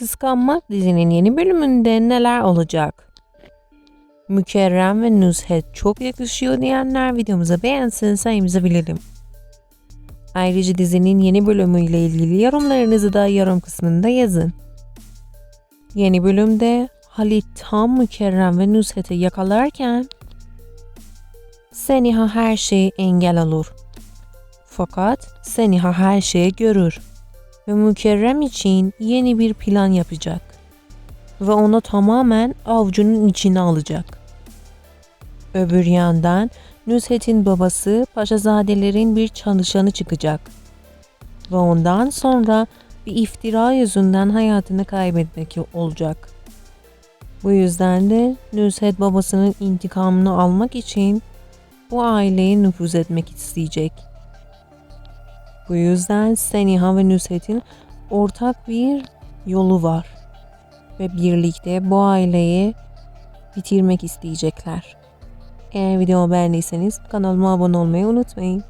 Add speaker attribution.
Speaker 1: Kıskanmak dizinin yeni bölümünde neler olacak? Mükerrem ve Nuzhet çok yakışıyor diyenler videomuza beğensin sayımızı bilelim. Ayrıca dizinin yeni bölümüyle ilgili yorumlarınızı da yorum kısmında yazın. Yeni bölümde Halit tam Mükerrem ve Nuzhet'i yakalarken Seniha her şeyi engel olur. Fakat Seniha her şeyi görür ve Mükerrem için yeni bir plan yapacak ve onu tamamen avcunun içine alacak. Öbür yandan Nusret'in babası Paşazadelerin bir çalışanı çıkacak ve ondan sonra bir iftira yüzünden hayatını kaybetmek olacak. Bu yüzden de Nusret babasının intikamını almak için bu aileye nüfuz etmek isteyecek. Bu yüzden Seniha ve Nusret'in ortak bir yolu var. Ve birlikte bu aileyi bitirmek isteyecekler. Eğer videomu beğendiyseniz kanalıma abone olmayı unutmayın.